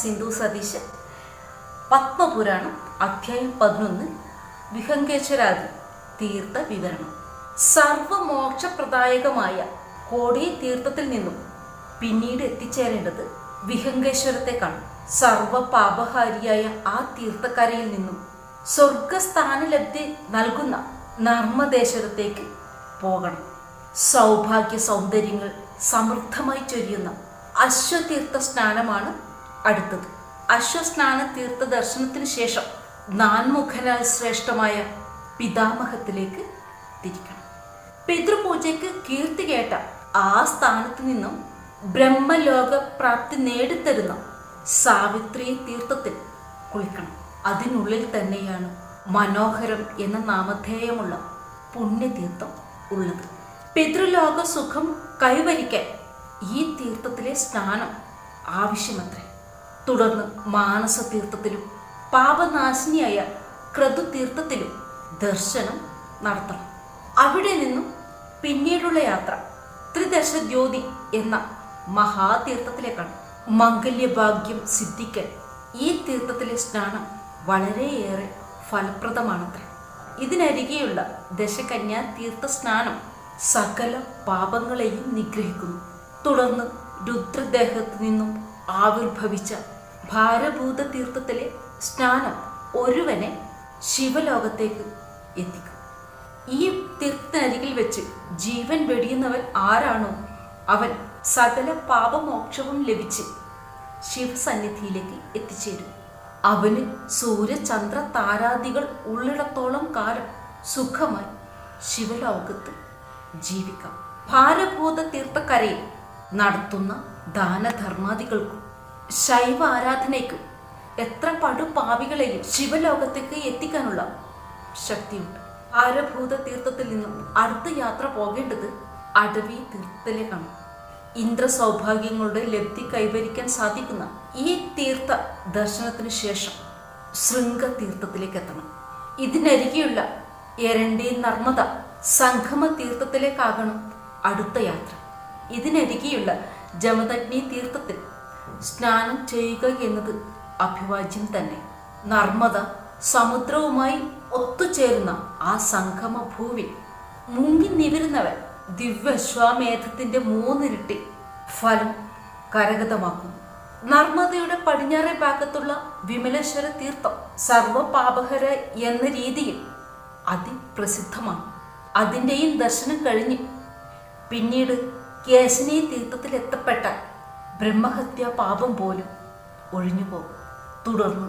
സിന്ധു സതീശ് പത്മപുരാണം അധ്യായം പതിനൊന്ന് വിഹങ്കേശ്വരാദി തീർത്ഥ വിവരണം. സർവമോക്ഷപ്രദായകമായ കോടി തീർത്ഥത്തിൽ നിന്നും പിന്നീട് എത്തിച്ചേരേണ്ടത് വിഹങ്കേശ്വരത്തേക്കാണ് സർവപാപഹാരിയായ ആ തീർത്ഥക്കരയിൽ നിന്നും സ്വർഗസ്ഥാനലബ്ധി നൽകുന്ന നർമ്മദേശ്വരത്തേക്ക് പോകണം. സൗഭാഗ്യ സൗന്ദര്യങ്ങൾ സമൃദ്ധമായി ചൊരിയുന്ന അശ്വതീർത്ഥ സ്നാനമാണ് അടുത്തത്. അശ്വസ്നാന തീർത്ഥ ദർശനത്തിന് ശേഷം നാൻമുഖനാൽ ശ്രേഷ്ഠമായ പിതാമഹത്തിലേക്ക് തിരിക്കണം. പിതൃപൂജയ്ക്ക് കീർത്തി കേട്ട ആ സ്ഥാനത്ത് നിന്നും ബ്രഹ്മലോക പ്രാപ്തി നേടിത്തരുന്ന സാവിത്രി തീർത്ഥത്തിൽ കുളിക്കണം. അതിനുള്ളിൽ തന്നെയാണ് മനോഹരം എന്ന നാമധേയമുള്ള പുണ്യതീർത്ഥം ഉള്ളത്. പിതൃലോക സുഖം കൈവരിക്കാൻ ഈ തീർത്ഥത്തിലെ സ്നാനം ആവശ്യമത്രേ. തുടർന്ന് മാനസതീർത്ഥത്തിലും പാപനാശിനിയായ ക്രതുതീർത്ഥത്തിലും ദർശനം നടത്തണം. അവിടെ നിന്നും പിന്നീടുള്ള യാത്ര ത്രിദശ ജ്യോതി എന്ന മഹാതീർത്ഥത്തിലേക്കാണ്. മംഗല്യഭാഗ്യം സിദ്ധിക്കാൻ ഈ തീർത്ഥത്തിലെ സ്നാനം വളരെയേറെ ഫലപ്രദമാണത്രേ. ഇതിനരികെയുള്ള ദശകന്യാ തീർത്ഥ സ്നാനം സകല പാപങ്ങളെയും നിഗ്രഹിക്കുന്നു. തുടർന്ന് രുദ്രദേഹത്തു നിന്നും ആവിർഭവിച്ച ഭാരഭൂത തീർത്ഥത്തിലെ സ്നാനം ഒരുവനെ ശിവലോകത്തേക്ക് എത്തിക്കും. ഈ തീർത്ഥനരികിൽ വെച്ച് ജീവൻ വെടിയുന്നവൻ ആരാണോ അവൻ സകല പാപമോക്ഷവും ലഭിച്ച് ശിവസന്നിധിയിലേക്ക് എത്തിച്ചേരും. അവന് സൂര്യചന്ദ്ര താരാദികൾ ഉള്ളിടത്തോളം കാലം സുഖമായി ശിവലോകത്ത് ജീവിക്കാം. ഭാരഭൂത തീർത്ഥക്കരയിൽ നടത്തുന്ന ദാനധർമാദികൾക്കും ശൈവ ആരാധനയ്ക്കും എത്ര പടുപാവികളെയും ശിവലോകത്തേക്ക് എത്തിക്കാനുള്ള ശക്തിയുണ്ട്. ഭാരഭൂത തീർത്ഥത്തിൽ നിന്നും അടുത്ത യാത്ര പോകേണ്ടത് അടവി തീർത്ഥത്തിലേക്കാണ്. ഇന്ദ്ര സൗഭാഗ്യങ്ങളുടെ ലബ്ധി കൈവരിക്കാൻ സാധിക്കുന്ന ഈ തീർത്ഥ ദർശനത്തിന് ശേഷം ശൃംഗ തീർത്ഥത്തിലേക്ക് എത്തണം ഇതിനരികെയുള്ള എരണ്ടി നർമ്മദ സംഗമ തീർത്ഥത്തിലേക്കാകണം അടുത്ത യാത്ര. ഇതിനരികെയുള്ള ജമദഗ്നി തീർത്ഥത്തിൽ സ്നാനം ചെയ്യുക എന്നത് അഭിവാജ്യം തന്നെ. നർമ്മദ സമുദ്രവുമായി ഒത്തുചേരുന്ന ആ സംഗമ ഭൂവിൽ മുങ്ങി നിവരുന്നവൻ ദിവ്യശ്വാമേധത്തിന്റെ മൂന്നിരട്ടി ഫലം കരഗതമാക്കുന്നു. നർമ്മദയുടെ പടിഞ്ഞാറേ ഭാഗത്തുള്ള വിമലേശ്വര തീർത്ഥം സർവപാപഹര എന്ന രീതിയിൽ അതിപ്രസിദ്ധമാണ്. അതിന്റെയും ദർശനം കഴിഞ്ഞ് പിന്നീട് കേശനി തീർത്ഥത്തിൽ എത്തപ്പെട്ട ബ്രഹ്മഹത്യ പാപം പോലും ഒഴിഞ്ഞുപോകും തുടർന്ന്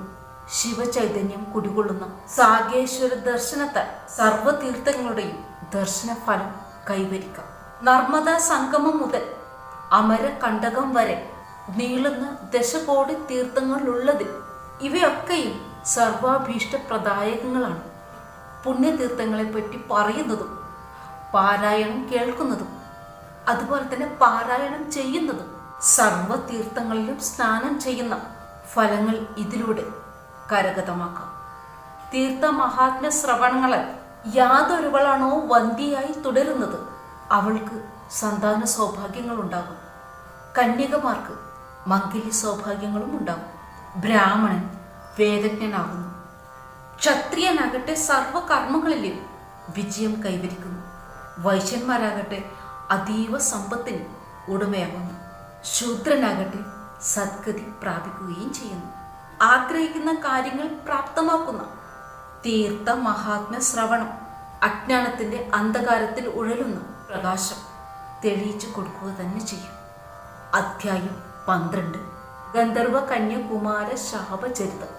ശിവചൈതന്യം കുടികൊള്ളുന്ന സാഗേശ്വര ദർശനത്താൽ സർവതീർത്ഥങ്ങളുടെയും ദർശനഫലം കൈവരിക്കാം. നർമ്മദ സംഗമം മുതൽ അമരകണ്ടകം വരെ നീളുന്ന ദശകോടി തീർത്ഥങ്ങളുള്ളതിൽ ഇവയൊക്കെയും സർവാഭീഷ്ടപ്രദായകങ്ങളാണ്. പുണ്യതീർത്ഥങ്ങളെപ്പറ്റി പറയുന്നതും പാരായണം കേൾക്കുന്നതും അതുപോലെ തന്നെ പാരായണം ചെയ്യുന്നതും സർവതീർത്ഥങ്ങളിലും സ്നാനം ചെയ്യുന്ന ഫലങ്ങൾ ഇതിലൂടെ കരഗതമാക്കാം. തീർത്ഥ മഹാത്മ്യ ശ്രവണങ്ങളാൽ യാതൊരുവളാണോ വന്തിയായി തുടരുന്നത്? അവൾക്ക് സന്താന സൗഭാഗ്യങ്ങൾ ഉണ്ടാകും കന്യകമാർക്ക് മംഗല്യ സൗഭാഗ്യങ്ങളും ഉണ്ടാകും. ബ്രാഹ്മണൻ വേദജ്ഞനാകുന്നു. ക്ഷത്രിയനാകട്ടെ സർവകർമ്മങ്ങളിലും വിജയം കൈവരിക്കുന്നു. വൈശ്യന്മാരാകട്ടെ അതീവ സമ്പത്തിന് ഉടമയാകുന്നു. ശൂദ്രനാകട്ടെ സദ്ഗതി പ്രാപിക്കുകയും ചെയ്യുന്നു. ആഗ്രഹിക്കുന്ന കാര്യങ്ങൾ പ്രാപ്തമാക്കുന്ന തീർത്ഥ മഹാത്മ്യ ശ്രവണം അജ്ഞാനത്തിന്റെ അന്ധകാരത്തിൽ ഉഴലുന്ന പ്രകാശം തെളിയിച്ചു കൊടുക്കുക തന്നെ ചെയ്യും. അധ്യായം പന്ത്രണ്ട്. ഗന്ധർവ കന്യാകുമാര ശാപചരിതം.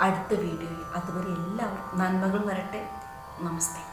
അടുത്ത വീഡിയോയിൽ അതുവരെ എല്ലാവർക്കും നന്മകൾ വരട്ടെ. നമസ്തേ.